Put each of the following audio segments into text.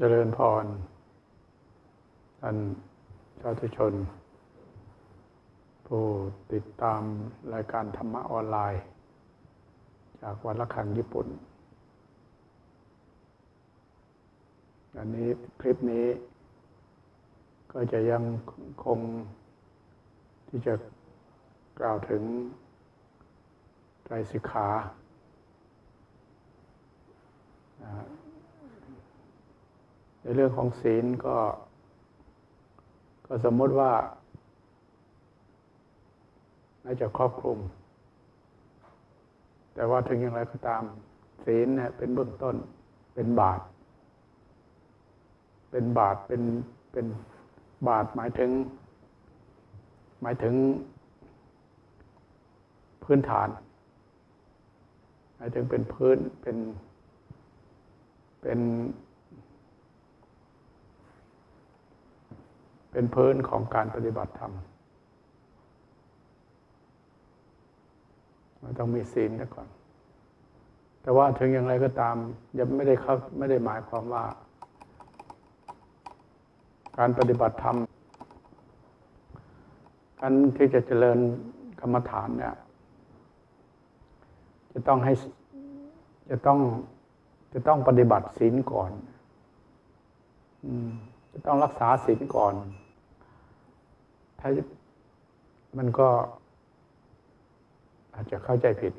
เจริญพร ท่านสาธุชน ผู้ติดตามรายการธรรมะออนไลน์ จากวัดละคังญี่ปุ่น อันนี้คลิปนี้ ก็จะยังคงที่จะกล่าวถึงไตรสิกขานะฮะ ในเรื่องของศีลก็ ก็สมมติว่า น่าจะครอบคลุม แต่ว่าถึงอย่างไรก็ตาม ศีลเนี่ยเป็นเบื้องต้น เป็นบาทเป็นบาทเป็นเป็นบาทหมายถึง หมายถึง พื้นฐาน หมายถึงเป็นพื้นเป็นเป็น เป็นพื้นของการปฏิบัติธรรมมันต้องมีศีลก่อน แต่ว่าถึงอย่างไรก็ตามยังไม่ได้เข้าไม่ได้หมายความว่า การปฏิบัติธรรมการที่จะเจริญกรรมฐานเนี่ย จะต้องให้จะต้องจะต้องปฏิบัติศีลก่อนอืมจะต้องรักษาศีลก่อน ถ้ามันก็อาจจะเข้าใจผิด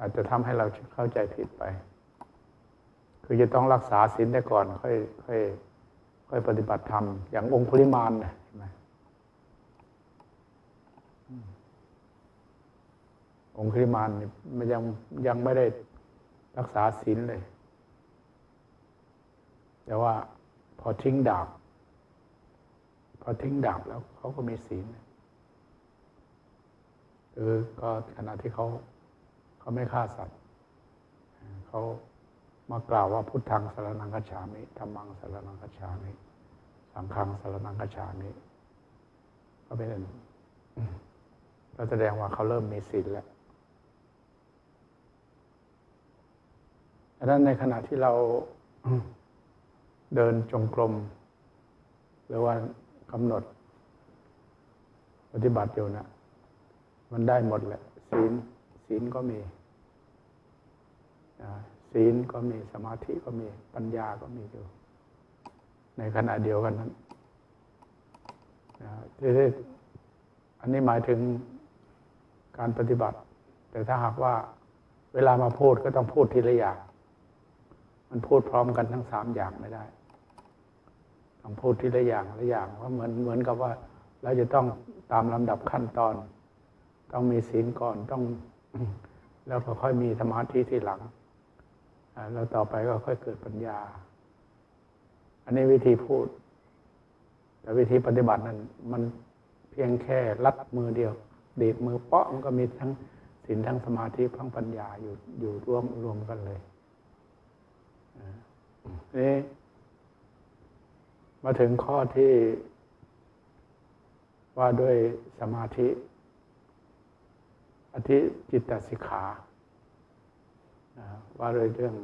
อาจจะทำให้เราเข้าใจผิดไป คือจะต้องรักษาศีลได้ก่อน ค่อยค่อยค่อยปฏิบัติธรรม อย่างองค์คุลิมานเนไหมองค์คุลิมานมันยังยังไม่ได้รักษาศีลเลย แต่ว่าพอทิ้งดาบ พอทิ้งดาบแล้วเขาก็มีศีลคือก็ขณะที่เขาเขาไม่ฆ่าสัตว์เขามากล่าวว่าพุทธังสารนังกัจฉามิธรรมังสารนังกัจฉามิสังฆังสารนังกัจฉามิก็เป็นก็แสดงว่าเขาเริ่มมีศีลแล้วดังนั้นในขณะที่เราเดินจงกรม หรือว่า กำหนด ปฏิบัติอยู่นะมันได้หมดแหละ ศีลศีลก็มีศีลก็มีสมาธิก็มีปัญญาก็มีอยู่ ในขณะเดียวกันนั้นที่อันนี้หมายถึงการปฏิบัติ แต่ถ้าหากว่าเวลามาพูดก็ต้องพูดทีละอย่าง มันพูดพร้อมกันทั้งสามอย่างไม่ได้ ต้องพูดทีละอย่างละอย่างว่าเหมือนเหมือนกับว่า เราจะต้องตามลำดับขั้นตอน ต้องมีศีลก่อนต้อง แล้วก็ค่อยมีสมาธิที่หลังแล้วต่อไปก็ค่อยเกิดปัญญา อันนี้วิธีพูด แต่วิธีปฏิบัตินั้น มันเพียงแค่ลัดมือเดียว เดีดมือเปาะมันก็มีทั้งศีลทั้งสมาธิทั้งปัญญาอยู่อยู่รวมรวมกันเลยนี่ มาถึงข้อที่ว่าด้วยสมาธิ อธิจิตตสิกขาว่าด้วยเรื่อง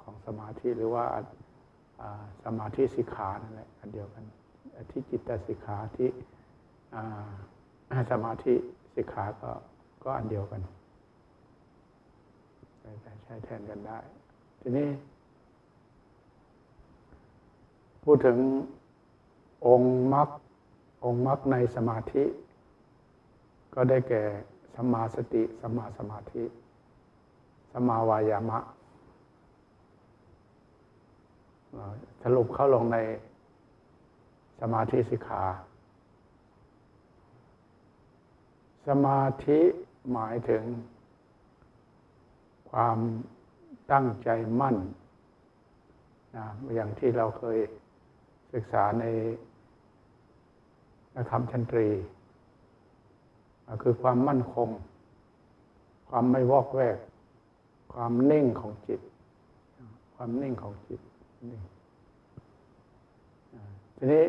ของสมาธิหรือว่าสมาธิสิกขานั่นแหละอันเดียวกันอธิจิตตสิกขาที่สมาธิสิกขาก็ก็อันเดียวกันใช้แทนกันได้ ทีนี้ พูดถึง องค์มรรคองค์มรรคในสมาธิ ก็ได้แก่สมาสติสมาสมาธิ สมาวายามะสรุปเข้าลงในสมาธิสิกขา สมาธิหมายถึง ความตั้งใจมั่นนะอย่างที่เราเคยศึกษาใน ธรรมชันตรี คือความมั่นคง ความไม่วอกแวก ความนิ่งของจิต ความนิ่งของจิตนี่ทีนี้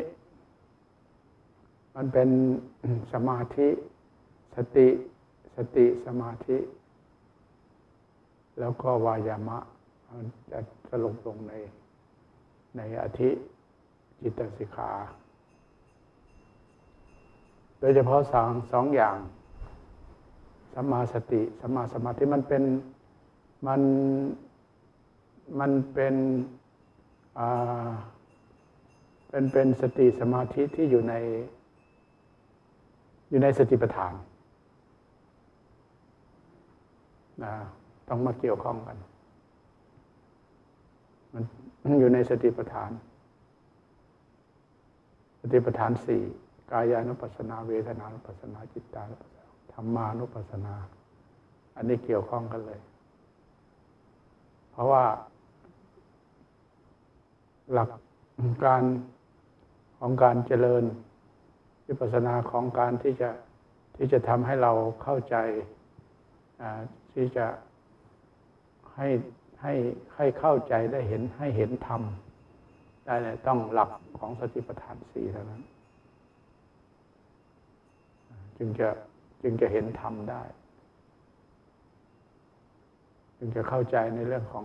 มันเป็นสมาธิสติสติสมาธิ แล้วก็วายามะมันจะสรุปลงในในอธิจิตสิกขา โดยเฉพาะสองสองอย่างสัมมาสติสัมมาสมาธิมันเป็นมันมันเป็นเป็นเป็นสติสมาธิที่อยู่ใน อยู่ในสติปัฏฐานนะต้องมาเกี่ยวข้องกัน มันมันอยู่ในสติปัฏฐาน สติปัฏฐานสี่ กายานุปัสนาเวทนานุปัสนาจิตตานุปัสนาธรรมานุปัสนา อันนี้เกี่ยวข้องกันเลย เพราะว่า หลักการของการเจริญวิปัสนาของการที่จะที่จะทำให้เราเข้าใจที่จะให้ให้ให้เข้าใจได้เห็นให้เห็นธรรมได้ต้องหลักของสติปัฏฐานสี่เท่านั้น จึงจะจึงจะเห็นธรรมได้ จึงจะเข้าใจในเรื่องของ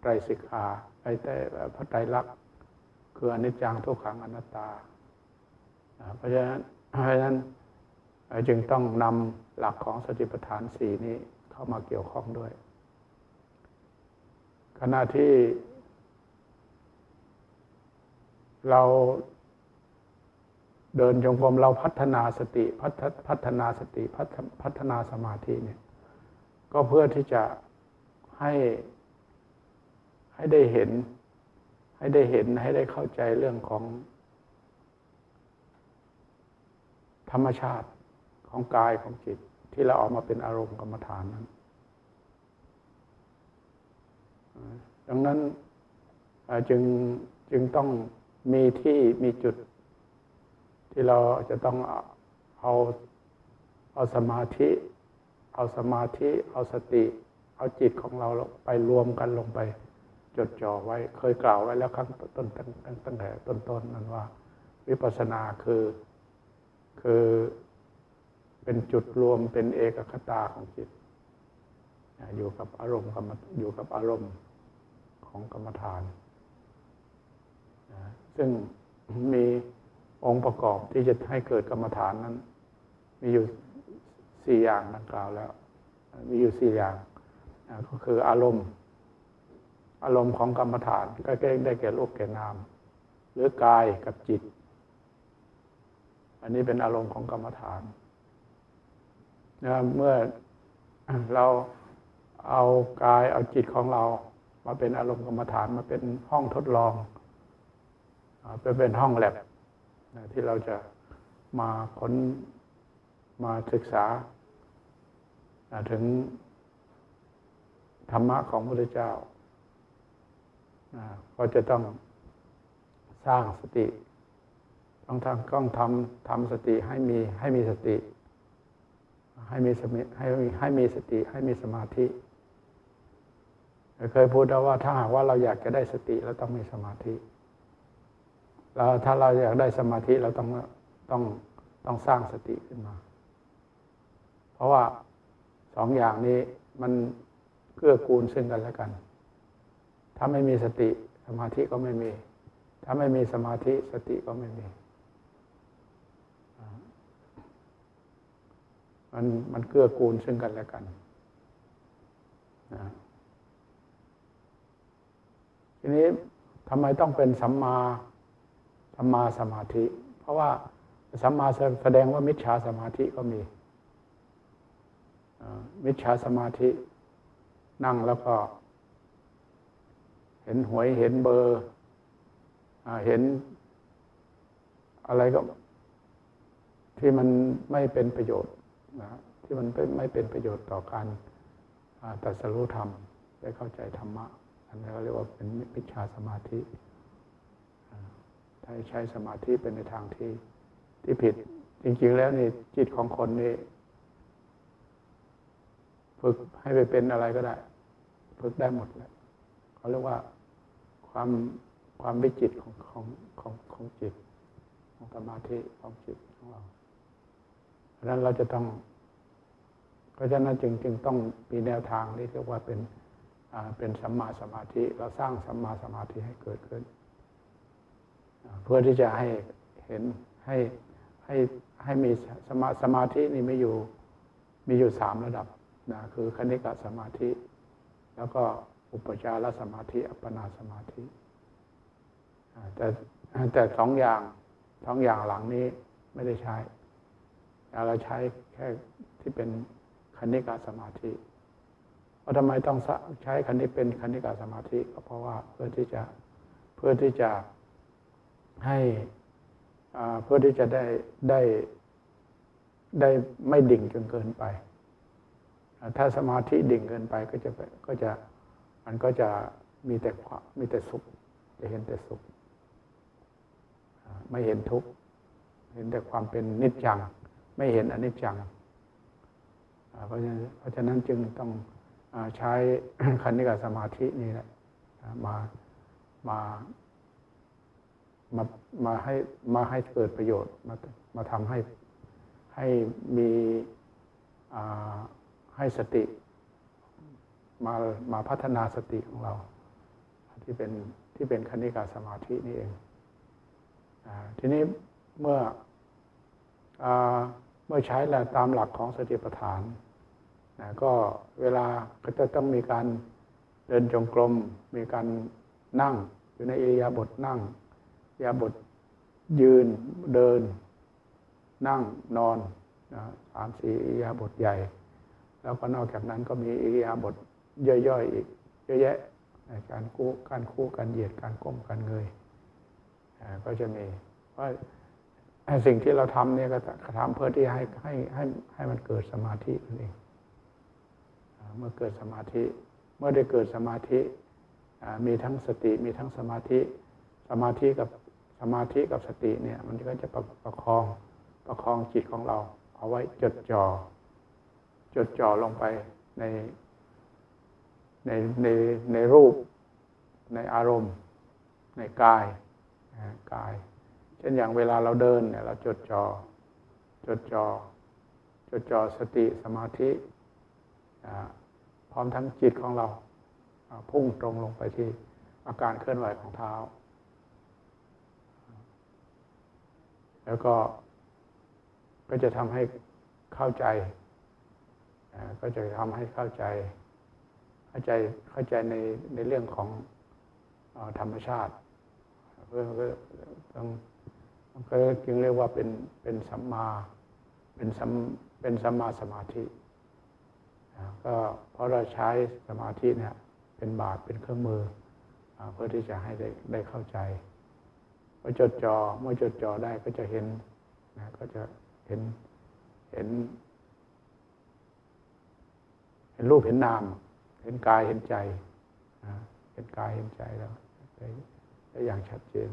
ไตรสิกขาไอ้แต่พระไตรลักษณ์คืออนิจจังทุกขังอนัตตา เพราะฉะนั้นเพราะฉะนั้นจึงต้องนำหลักของสติปัฏฐานสี่นี้เข้ามาเกี่ยวข้องด้วย ขณะที่เรา เดินจงกรมเราพัฒนาสติพัฒนาสติพัฒนาสมาธิเนี่ย ก็เพื่อที่จะให้ให้ได้เห็น ให้ได้เห็นให้ได้เข้าใจเรื่องของ ธรรมชาติของกายของจิต ที่เราออกมาเป็นอารมณ์กรรมฐานนั้น ดังนั้นจึงจึงต้องมีที่มีจุด ที่เราจะต้องเอาเอาสมาธิ เอาสมาธิ เอาสติ เอาจิตของเราไปรวมกันลงไป จดจ่อไว้เคยกล่าวไว้แล้วครั้งต้นตั้งแต่ต้นๆนั้นว่า วิปัสสนาคือคือเป็นจุดรวมเป็นเอกคตาของจิต อยู่กับอารมณ์กรรมอยู่กับอารมณ์ของกรรมฐาน ซึ่งมี องค์ประกอบที่จะให้เกิดกรรมฐานนั้น มีอยู่สี่อย่างดังกล่าวแล้ว มีอยู่สี่อย่างก็คืออารมณ์ อารมณ์ของกรรมฐานก็ได้แก่รูปแก่นาม หรือกายกับจิต อันนี้เป็นอารมณ์ของกรรมฐานนะเมื่อเราเอากายเอาจิตของเรา มาเป็นอารมณ์กรรมฐานมาเป็นห้องทดลองไปเป็นห้องแลบ ที่เราจะมาค้นมาศึกษาถึงธรรมะของพระพุทธเจ้าก็จะต้องสร้างสติ ต้องทำต้องทำทำสติให้มีให้มีสติ ให้มีสมิให้ให้มีสติให้มีสมาธิเคยพูดแล้วว่าถ้าหากว่าเราอยากจะได้สติเราต้องมีสมาธิ แล้วถ้าเราอยากได้สมาธิเราต้องต้องต้องสร้างสติขึ้นมา เพราะว่าสองอย่างนี้มันเกื้อกูลซึ่งกันและกัน ถ้าไม่มีสติสมาธิก็ไม่มี ถ้าไม่มีสมาธิสติก็ไม่มี มันมันเกื้อกูลซึ่งกันและกันนะทีนี้ทำไมต้องเป็นสัมมา สัมมาสมาธิ เพราะว่าสัมมาแสดงว่ามิจฉาสมาธิก็มีมิจฉาสมาธิ นั่งแล้วก็ เห็นหวยเห็นเบอร์เห็นอะไรก็ ที่มันไม่เป็นประโยชน์นะที่มันไม่เป็นประโยชน์ต่อการตัดสรู้ธรรมได้เข้าใจธรรมะอันนี้เราเรียกว่าเป็นมิจฉาสมาธิ ถ้าใช้สมาธิเป็นในทางที่ที่ผิด จริงๆแล้วนี่จิตของคนนี่ฝึกให้ไปเป็นอะไรก็ได้ ฝึกได้หมดเลยเขาเรียกว่าความความวิจิตของของของของจิต ของสมาธิของจิตของเราเพราะนั้นเราจะต้องเพราะฉะนั้นจึงจึงต้องมีแนวทางที่เรียกว่าเป็นเป็นสัมมาสมาธิ เราสร้างสัมมาสมาธิให้เกิดขึ้น เพื่อที่จะให้เห็นให้ให้ให้มีสมาสมาธินี่ไม่อยู่มีอยู่สามระดับนะคือคณิกะสมาธิ แล้วก็อุปจารสมาธิ อัปปนาสมาธิแต่แต่สองอย่างสองอย่างหลังนี้ไม่ได้ใช้ เราใช้แค่ที่เป็นคณิกาสมาธิว่าทำไมต้องใช้คันนี้เป็นคณิกาสมาธิก็เพราะว่าเพื่อที่จะเพื่อที่จะ ให้เพื่อที่จะได้ได้ได้ไม่ดิ่งจนเกินไป ถ้าสมาธิดิ่งเกินไปก็จะก็จะมันก็จะมีแต่มีแต่สุข จะเห็นแต่สุข ไม่เห็นทุกข์ เห็นแต่ความเป็นนิจจัง ไม่เห็นอนิจจัง เพราะฉะนั้นเพราะฉะนั้นจึงต้องใช้คันนิกสมาธินี่แหละมามา มามาให้มาให้เกิดประโยชน์มามาทำให้ให้มีให้สติ มามาพัฒนาสติของเรา ที่เป็นที่เป็นคณิกาสมาธินี่เองอทีนี้เมื่ออเมื่อใช้แล้วตามหลักของสติปัฏฐานนะก็เวลาก็จะต้องมีการเดินจงกรม มีการนั่ง อยู่ในอิริยาบถนั่ง ยาบถยืนเดิน นั่งนอนนะสามสี่อิยาบถใหญ่ แล้วก็นอกจากนั้นก็มีอิยาบถย่อยๆอีก เยอะแยะการกู้การคู่การเหยียดการก้มการเงยก็จะมีว่าสิ่งที่เราทำเนี่ยก็ทำเพื่อที่ให้ให้ให้ให้มันเกิดสมาธินั่นเองเมื่อเกิดสมาธิ เมื่อได้เกิดสมาธิมีทั้งสติมีทั้งสมาธิ สมาธิกับ สมาธิกับสติเนี่ย มันก็จะประประคองประคองจิตของเรา เอาไว้จดจ่อจดจ่อลงไปในในในในรูปในอารมณ์ ในกายกาย เช่นอย่างเวลาเราเดินเนี่ย เราจดจอ่อจดจอ่อจดจ่อสติสมาธิพร้อมทั้งจิตของเราพุ่งตรงลงไปที่อาการเคลื่อนไหวของเท้า แล้วก็ก็จะทำให้เข้าใจก็จะทำให้เข้าใจ เข้าใจเข้าใจในในเรื่องของธรรมชาติเพื่อก็ต้องก็จึงเรียกว่าเป็นเป็นสัมมาเป็นสัมเป็นสัมมาสมาธิก็เพราะเราใช้สมาธิเนี่ยเป็นบาตเป็นเครื่องมือเพื่อที่จะให้ได้ได้เข้าใจ เมื่อจดจอ่อเมื่อจดจ่อได้ก็จะเห็นนะก็จะเห็นเห็น เห็นรูปเห็นนาม เห็นกายเห็นใจเห็นกายเห็นใจแล้วได้ได้อย่างชัดเจน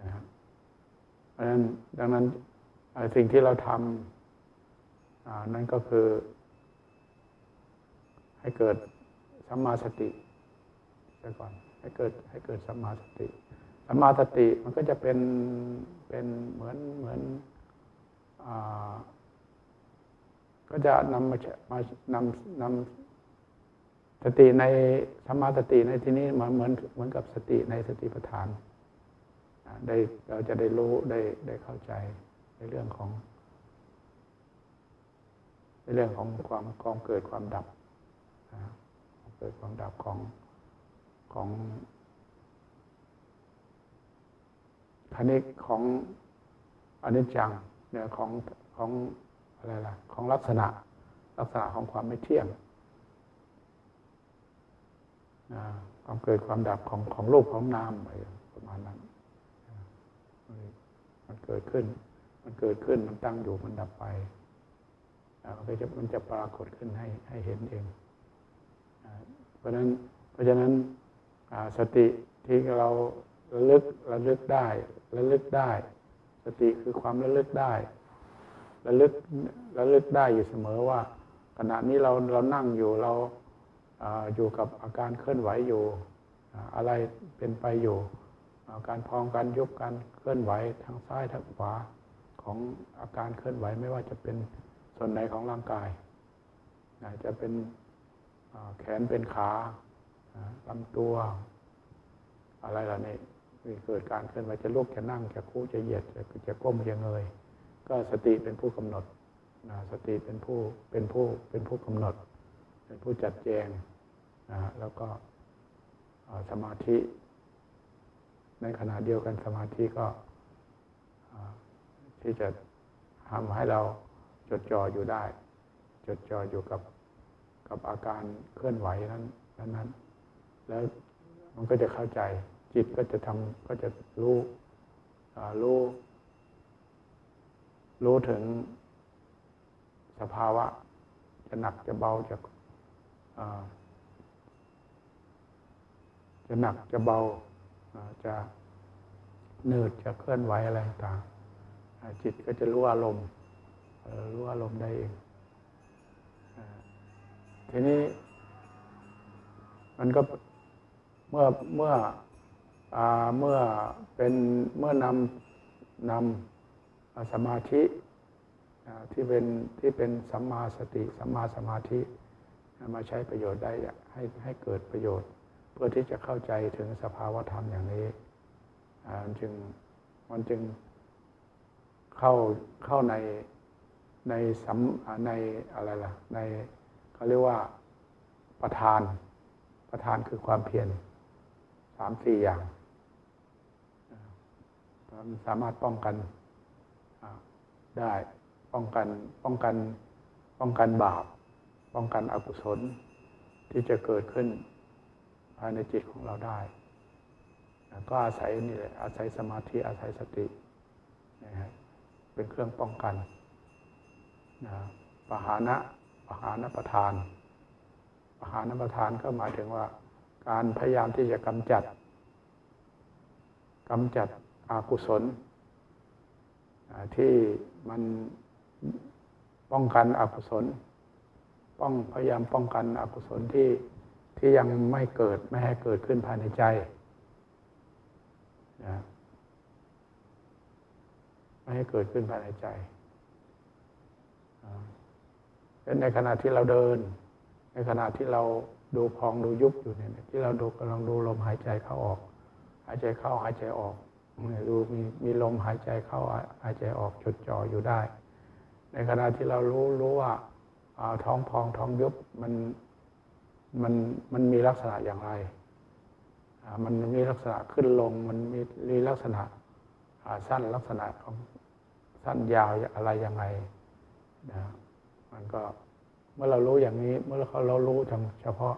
นะเพราะฉะนั้นดังนั้นสิ่งที่เราทำนั่นก็คือ ให้เกิดสัมมาสติไปก่อนให้เกิดให้เกิดสัมมาสติ สัมมาสติมันก็จะเป็นเป็นเหมือนเหมือนก็จะนำมามานำนำสติในสัมมาสติในที่นี้เหมือนเหมือนเหมือนกับสติในสติปัฏฐานได้เราจะได้รู้ได้ได้เข้าใจในเรื่องของ ในเรื่องของความความเกิดความดับเกิดความดับของของ คณิกของอนิจจังเนี่ยของของอะไรล่ะของลักษณะลักษณะของความไม่เที่ยงความเกิดความดับของของรูปของนามอะไรประมาณนั้นมันเกิดขึ้น มันเกิดขึ้นมันตั้งอยู่มันดับไปมันก็จะมันจะปรากฏขึ้นให้ให้เห็นเองเพราะนั้นเพราะฉะนั้นสติที่เรา ระลึกระลึกได้ระลึกได้ สติคือความระลึกได้ระลึกระลึกได้อยู่เสมอว่า ขณะนี้เราเรานั่งอยู่เราอยู่กับอาการเคลื่อนไหวอยู่ อะไรเป็นไปอยู่การพองการยุบการเคลื่อนไหวทางซ้ายทางขวาของอาการเคลื่อนไหวไม่ว่าจะเป็นส่วนไหนของร่างกายจะเป็นแขนเป็นขาลำตัว อะไรล่ะนี่ เกิดการเคลื่อนไหวจะลุกจะนั่งจะคู่จะเหยียดจะจะก้มจะเงย ก็สติเป็นผู้กำหนดนะสติเป็นผู้เป็นผู้เป็นผู้กำหนด เป็นผู้จัดแจงนะแล้วก็สมาธิ ในขณะเดียวกันสมาธิก็ที่จะทำให้เราจดจ่ออยู่ได้ จดจ่ออยู่กับกับอาการเคลื่อนไหวนั้นนั้น แล้วมันก็จะเข้าใจ จิตก็จะทำก็จะรู้รู้รู้ถึงสภาวะ จะหนักจะเบาจะจะหนักจะเบาจะเนืดจะเคลื่อนไหวอะไรต่างจิตก็จะรู้อารมณ์รู้อารมณ์ได้เองทีนี้ มันก็เมื่อเมื่อ เมื่อเป็นเมื่อนำนำสมาธิที่เป็นที่เป็นสัมมาสติสัมมาสมาธิมาใช้ประโยชน์ได้ให้ให้เกิดประโยชน์ เพื่อที่จะเข้าใจถึงสภาวธรรมอย่างนี้มันจึงมันจึงเข้าเข้าในในสัมในอะไรล่ะในเขาเรียกว่าประธานประธานคือความเพียรสามสี่อย่าง มันสามารถป้องกันได้ป้องกันป้องกันป้องกันบาป ป้องกันอกุศลที่จะเกิดขึ้นภายในจิตของเราได้ ก็อาศัยนี่แหละอาศัยสมาธิอาศัยสตินะฮะเป็นเครื่องป้องกันนะปหานะปหานะประธานปหานประทานก็หมายถึงว่า การพยายามที่จะกำจัดกำจัด อกุศลที่มันป้องกันอกุศล ป้องพยายามป้องกันอกุศลที่ที่ยังไม่เกิดไม่ให้เกิดขึ้นภายในใจนะไม่ให้เกิดขึ้นภายในใจเป็นในขณะที่เราเดิน ในขณะที่เราดูพองดูยุบอยู่เนี่ยที่เราดูกำลังดูลมหายใจเข้าออก หายใจเข้าหายใจออก เนี่ยดูมีมีลมหายใจเข้าหายใจออกจดจ่ออยู่ได้ ในขณะที่เรารู้รู้ว่าาท้องพองท้องยุบมันมันมันมีลักษณะอย่างไร มันมีลักษณะขึ้นลง มันมีมีลักษณะสั้นลักษณะของสั้นยาวอะไรยังไงนะมันก็เมื่อเรารู้อย่างนี้ เมื่อเราเรารู้เฉพาะ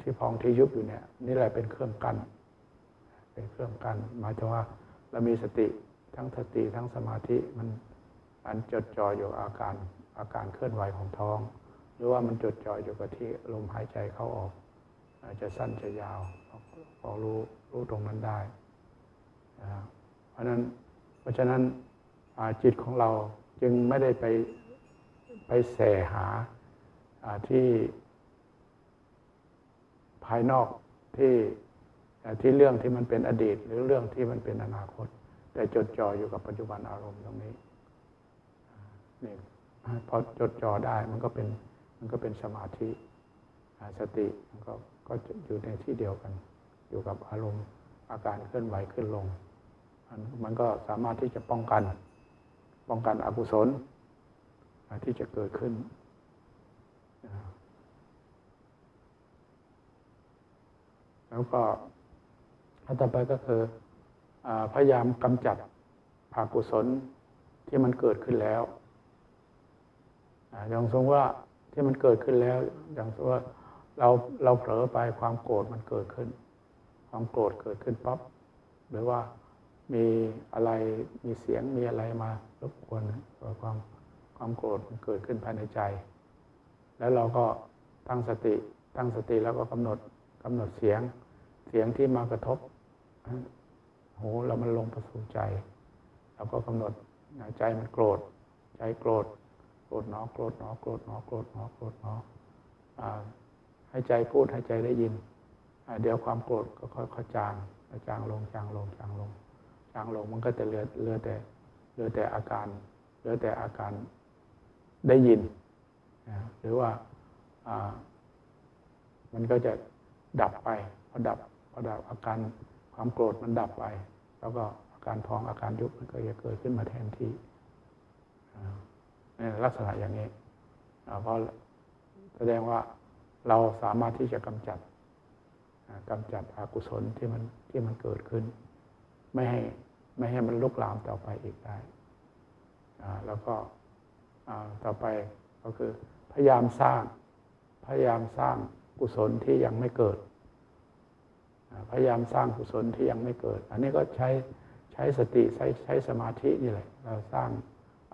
ที่พองที่ยุบอยู่เนี่ย นี่แหละเป็นเครื่องกั้น เป็นเครื่องกันหมายถึงว่าเรามีสติทั้งสติทั้งสมาธิมันมันจดจ่ออยู่อาการอาการเคลื่อนไหวของท้อง หรือว่ามันจดจ่ออยู่กับที่ลมหายใจเข้าออกอาจจะสั้นจะยาวพอรู้รู้ตรงนั้นได้เพราะนั้นเพราะฉะนั้นจิตของเราจึงไม่ได้ไปไปแสหาที่ภายนอกที่ ที่เรื่องที่มันเป็นอดีต หรือเรื่องที่มันเป็นอนาคต แต่จดจ่ออยู่กับปัจจุบันอารมณ์ตรงนี้นี่พอจดจ่อได้มันก็เป็นมันก็เป็นสมาธิสติมันก็ก็อยู่ในที่เดียวกัน อยู่กับอารมณ์อาการเคลื่อนไหวขึ้นลง มันมันก็สามารถที่จะป้องกัน ป้องกันอกุศลที่จะเกิดขึ้นแล้วก็ อันต่อไปก็คืออพยายามกำจัดอกุศลที่มันเกิดขึ้นแล้วอย่างสมมติว่าที่มันเกิดขึ้นแล้ว อย่างสมมติว่าเราเราเผลอไปความโกรธมันเกิดขึ้น ความโกรธเกิดขึ้นปั๊บหรือว่ามีอะไรมีเสียงมีอะไรมารบกวนความความโกรธมันเกิดขึ้นภายในใจ แล้วเราก็ตั้งสติตั้งสติแล้วก็กำหนดกำหนดเสียงเสียงที่มากระทบ หูเรามันลงประสู่ใจ เราก็กำหนดใจมันโกรธ ใจโกรธ โกรธหนอโกรธหนอโกรธหนอโกรธหนอโกรธหนออ่าให้ใจพูดให้ใจได้ยิน เดี๋ยวความโกรธก็ค่อยๆจางจางลงจางลงจางลงจางลงมันก็จะเหลือเหลือแต่เหลือแต่อาการเหลือแต่อาการได้ยิน หรือว่าอ่ามันก็จะดับไปพอดับพอดับอาการ ความโกรธมันดับไป แล้วก็อาการพองอาการยุบมันก็จะเกิดขึ้นมาแทนที่ในลักษณะอย่างนี้เพราะแสดงว่าเราสามารถที่จะกำจัดกำจัดอกุศลที่มันที่มันเกิดขึ้น ไม่ให้ไม่ให้มันลุกลามต่อไปอีกได้แล้วก็ต่อไปก็คือพยายามสร้างพยายามสร้างกุศลที่ยังไม่เกิด พยายามสร้างกุศลที่ยังไม่เกิด อันนี้ก็ใช้ใช้สติใช้ใช้สมาธินี่แหละ เราสร้าง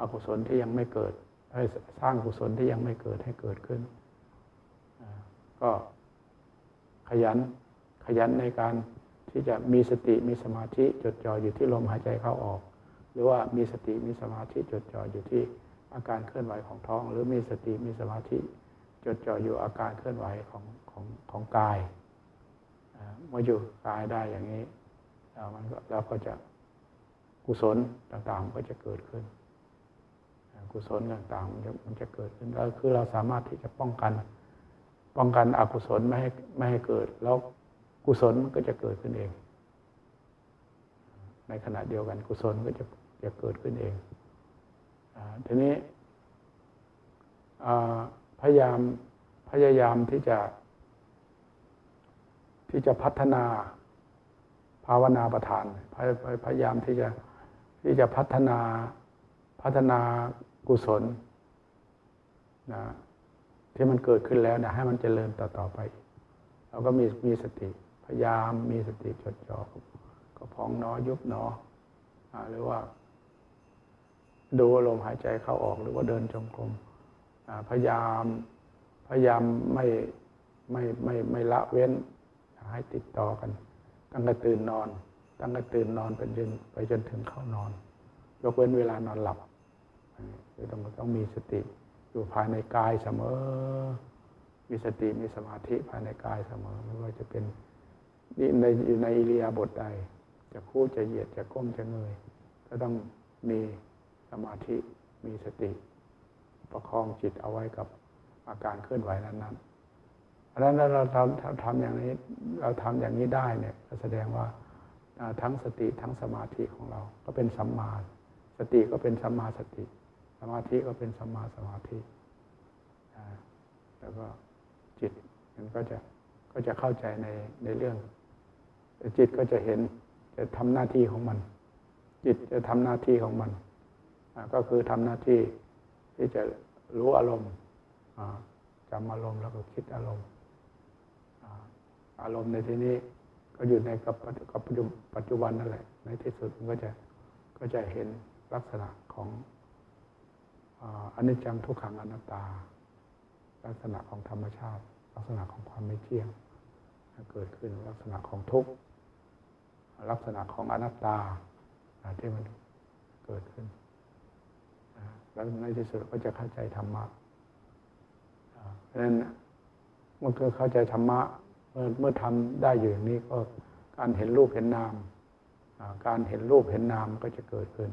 อกุศลที่ยังไม่เกิดให้สร้างกุศลที่ยังไม่เกิดให้เกิดขึ้น ก็ขยันขยันในการที่จะมีสติมีสมาธิจดจ่ออยู่ที่ลมหายใจเข้าออก หรือว่ามีสติมีสมาธิจดจ่ออยู่ที่อาการเคลื่อนไหวของท้อง หรือมีสติมีสมาธิจดจ่ออยู่อาการเคลื่อนไหวของของของกาย มื่ออยู่กายได้อย่างนี้มันก็เราก็จะกุศลต่างๆก็จะเกิดขึ้น กุศลต่างๆมันจะมันจะเกิดขึ้นแล้วคือเราสามารถที่จะป้องกัน ป้องกันอกุศลไม่ให้ไม่ให้เกิด แล้วกุศลมันก็จะเกิดขึ้นเอง ในขณะเดียวกันกุศลก็จะจะเกิดขึ้นเองทีนี้พยายามพยายามที่จะ ที่จะพัฒนาภาวนาประทานพยายามที่จะที่จะพัฒนาพัฒนากุศลนะที่มันเกิดขึ้นแล้วนะให้มันเจริญต่อต่อไป เราก็มีมีสติพยายามมีสติจดจ่อก็พองนอยุบหนอหรือว่า ดูลมหายใจเข้าออกหรือว่าเดินจงกรมพยายามพยายามไม่ไม่ไม่ไม่ละเว้น ให้ติดต่อกัน ตั้งแต่ตื่นนอน ตั้งแต่ตื่นนอนเป็นจนไปจนถึงเข้านอน ยกเว้นเวลานอนหลับคือต้องต้องมีสติอยู่ภายในกายเสมอ มีสติมีสมาธิภายในกายเสมอ ไม่ว่าจะเป็นนี่ในอยู่ในอิริยาบถใด จะคู่จะเหยียดจะก้มจะเงย ก็ต้องมีสมาธิมีสติ ประคองจิตเอาไว้กับอาการเคลื่อนไหวนั้นๆ ราะฉะนั้นเราทำทำอย่างนี้เราทำอย่างนี้ได้เนี่ยแสดงว่าทั้งสติทั้งสมาธิของเราก็เป็นสัมมาสติก็เป็นสัมมาสติ สมาธิก็เป็นสัมมาสมาธิแล้วก็จิตมันก็จะก็จะเข้าใจในในเรื่องจิตก็จะเห็นจะทำหน้าที่ของมัน จิตจะทำหน้าที่ของมันก็คือทำหน้าที่ที่จะรู้อารมณ์จำอารมณ์แล้วก็คิดอารมณ์ อารมณ์ในที่นี้ก็อยู่ในกับกับปัจจุบันนั่นแหละ ในที่สุดมันก็จะก็จะเห็นลักษณะของอนิจจังทุกขังอนัตตา ลักษณะของธรรมชาติ ลักษณะของความไม่เที่ยง เกิดขึ้นลักษณะของทุกข์ลักษณะของอนัตตาที่มันเกิดขึ้นแล้วในที่สุดก็จะเข้าใจธรรมะเพราะฉะนั้นเมื่อเข้าใจธรรมะ อเมื่อทำได้อยู่อย่างนี้ก็การเห็นรูปเห็นนาม การเห็นรูปเห็นนามก็จะเกิดขึ้น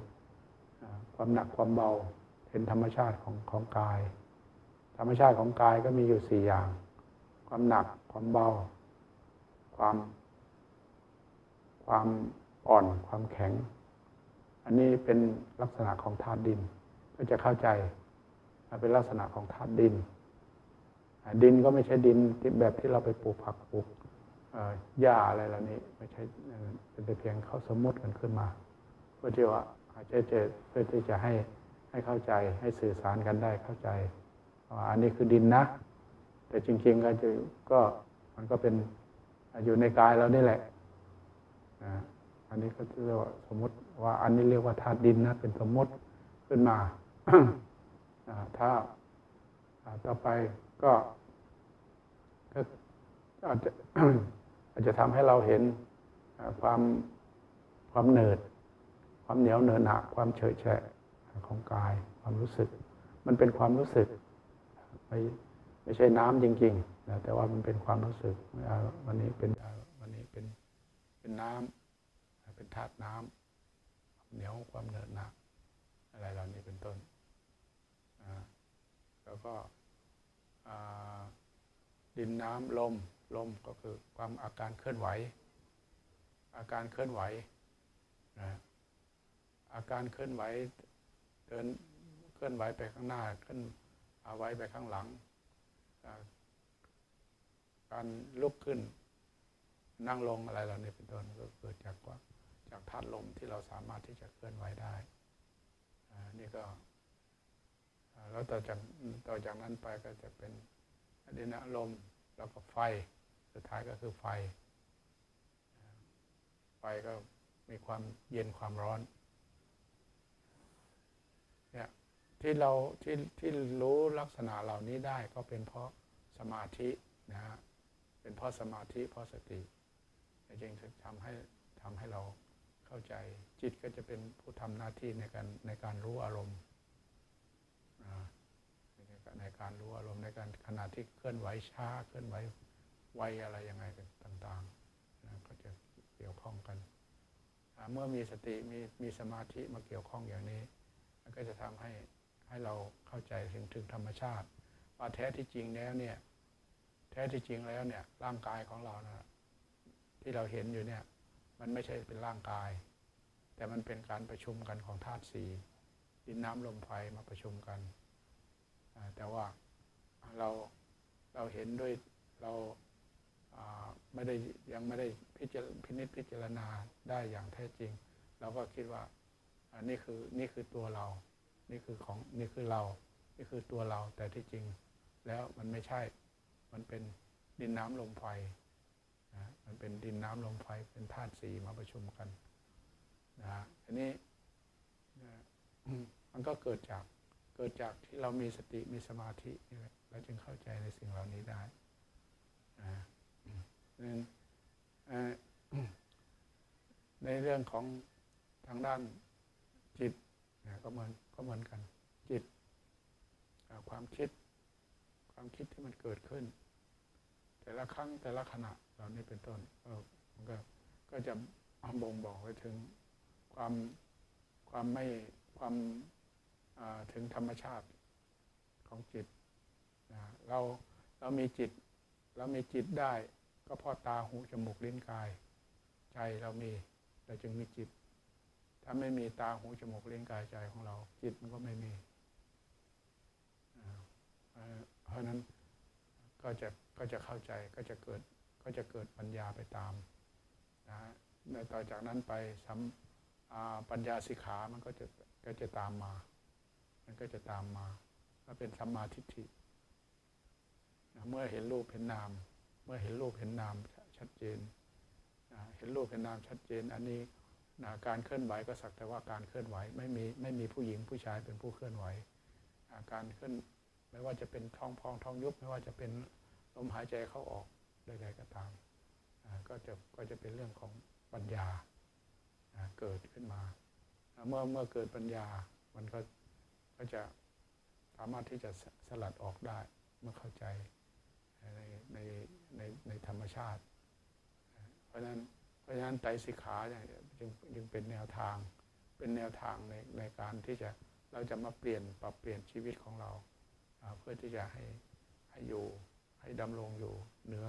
ความหนักความเบาเห็นธรรมชาติของของกาย ธรรมชาติของกายก็มีอยู่สี่อย่าง ความหนักความเบา ความ ความอ่อนความแข็ง อันนี้เป็นลักษณะของธาตุดิน ก็จะเข้าใจเป็นลักษณะของธาตุดิน ดินก็ไม่ใช่ดินที่แบบที่เราไปปลูกผักปลูกหญ้าอะไรเหล่านี้ ไม่ใช่เป็นแต่เพียงเขาสมมติกันขึ้นมา เพื่อที่ว่าอาจจะเจเพื่อที่จะให้ให้เข้าใจให้สื่อสารกันได้เข้าใจว่าอันนี้คือดินนะ แต่จริง ๆ ก็จะก็มันก็เป็นอยู่ในกายเรานี่แหละอันนี้ก็เรียกว่าสมมติว่าอันนี้เรียกว่าธาตุดินนะเป็นสมมติขึ้นมาถ้าต่อไป ก็อาจจะอาจจะทำให้เราเห็นความความเหนิด ความเหนียวเนินหนักความเฉยแฉะของกาย ความรู้สึก มันเป็นความรู้สึก ไม่ไม่ใช่น้ำจริงๆนะแต่ว่ามันเป็นความรู้สึกวันนี้เป็นวันนี้เป็นเป็นน้ำเป็นธาตุน้ำเหนียวความเหนิดหนักอะไรเหล่านี้เป็นต้นแล้วก็ ดินน้ำลมลมก็คือความอาการเคลื่อนไหว อาการเคลื่อนไหวนะอาการเคลื่อนไหวเดินเคลื่อนไหวไปข้างหน้าเคลื่อนเอาไว้ไปข้างหลัง การลุกขึ้นนั่งลงอะไรเหล่านี้เป็นต้นก็เกิดจากว่าจากธาตุลมที่เราสามารถที่จะเคลื่อนไหวได้นี่ก็ แล้วต่อจากต่อจากนั้นไปก็จะเป็นอดินลมแล้วก็ไฟ สุดท้ายก็คือไฟ ไฟก็มีความเย็นความร้อนเนี่ยที่เราที่ที่รู้ลักษณะเหล่านี้ได้ก็เป็นเพราะสมาธินะฮะเป็นเพราะสมาธิเพราะสติจึงทำให้ทำให้เราเข้าใจจิตก็จะเป็นผู้ทำหน้าที่ในการในการรู้อารมณ์ ในการรู้อารมณ์ในการขณะที่เคลื่อนไหวช้าเคลื่อนไหวไวอะไรยังไงต่างๆนะก็จะเกี่ยวข้องกัน เมื่อมีสติมีมีสมาธิมาเกี่ยวข้องอย่างนี้ มันก็จะทำให้ให้เราเข้าใจถึงถึงธรรมชาติ ว่าแท้ที่จริงแล้วเนี่ยแท้ที่จริงแล้วเนี่ยร่างกายของเรานะที่เราเห็นอยู่เนี่ยมันไม่ใช่เป็นร่างกาย แต่มันเป็นการประชุมกันของธาตุสี่ดินน้ำลมไฟมาประชุมกัน แต่ว่าเราเราเห็นด้วยเราไม่ได้ยังไม่ได้พิจารพินิจพิจารณาได้อย่างแท้จริง เราก็คิดว่าอันนี้คือนี่คือตัวเรา นี่คือของนี่คือเรา นี่คือตัวเราแต่ที่จริงแล้วมันไม่ใช่ มันเป็นดินน้ำลมไฟนะมันเป็นดินน้ำลมไฟเป็นธาตุสีมาประชุมกันนะอันนี้มันก็เกิดจาก เกิดจากที่เรามีสติมีสมาธินี่แหละเราจึงเข้าใจในสิ่งเหล่านี้ได้นั้นในเรื่องของทางด้านจิตก็เหมือนก็เหมือนกัน จิตความคิด ความคิดที่มันเกิดขึ้น แต่ละครั้งแต่ละขณะเหล่านี้เป็นต้นมันก็ก็จะบ่งบอกไว้ถึงความความไม่ความ ถึงธรรมชาติของจิตเราเรามีจิต เรามีจิตได้ก็เพราะตาหูจมูกลิ้นกาย ใจเรามีเราจึงมีจิต ถ้าไม่มีตาหูจมูกลิ้นกายใจของเรา จิตมันก็ไม่มีเพราะนั้นก็จะก็จะเข้าใจก็จะเกิดก็จะเกิดปัญญาไปตามนะในต่อจากนั้นไปสัมปัญญาสิขามันก็จะก็จะตามมา มันก็จะตามมาก็เป็นสัมมาทิฏฐิเมื่อเห็นรูปเห็นนาม เมื่อเห็นรูปเห็นนามชัดเจนเห็นรูปเห็นนามชัดเจน อันนี้การเคลื่อนไหวก็สักแต่ว่าการเคลื่อนไหวไม่มีไม่มีผู้หญิงผู้ชายเป็นผู้เคลื่อนไหวการเคลื่อนไม่ว่าจะเป็นท้องพองท้องยุบไม่ว่าจะเป็นลมหายใจเข้าออกใดๆก็ตามก็จะก็จะเป็นเรื่องของปัญญาเกิดขึ้นมาเมื่อเมื่อเกิดปัญญามันก็ ก็จะสามารถที่จะสลัดออกได้เมื่อเข้าใจในในในในธรรมชาติ เพราะฉะนั้นเพราะฉะนั้นไตรสิกขาเนี่ยจึงจึงเป็นแนวทางเป็นแนวทางในในการที่จะเราจะมาเปลี่ยนปรับเปลี่ยนชีวิตของเรา เพื่อที่จะให้ให้อยู่ให้ดำรงอยู่เหนือ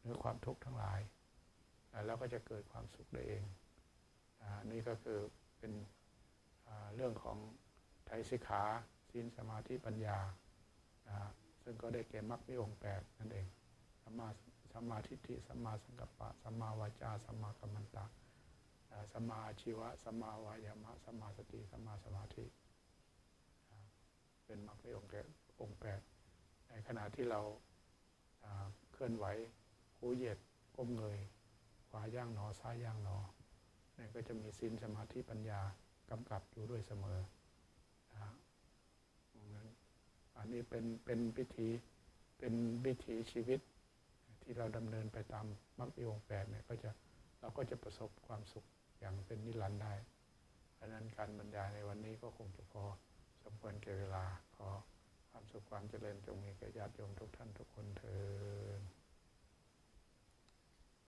เหนือความทุกข์ทั้งหลาย แล้วก็จะเกิดความสุขได้เองนี่ก็คือเป็น ไตรสิกขาศีลสมาธิปัญญาซึ่งก็ได้แก่มรรคมีองค์แปดนั่นเองสัมมาสัมมาทิฏฐิสัมมาสังกัปปะสัมมาวาจาสัมมากัมมันตะสัมมาชีวะสัมมาวายามะสัมมาสติสัมมาสมาธิ เป็นมรรคมีองค์แปดองค์แปดในขณะที่เราเคลื่อนไหวหูเหยียดก้มเงยขวาย่างหนอซ้ายย่างหนอนี่ก็จะมีศีลสมาธิปัญญากำกับอยู่ด้วยเสมอนั้น อันนี้เป็นเป็นพิธีเป็นวิถีชีวิตที่เราดำเนินไปตามมรรคองแปดเนี่ยก็จะเราก็จะประสบความสุขอย่างเป็นนิรันดร์ได้เพราะนั้นการบรรยายในวันนี้ก็คงจะพอสมควรแก่เวลาขอความสุขความเจริญจงมีแก่ญาติโยมทุกท่านทุกคนเถิด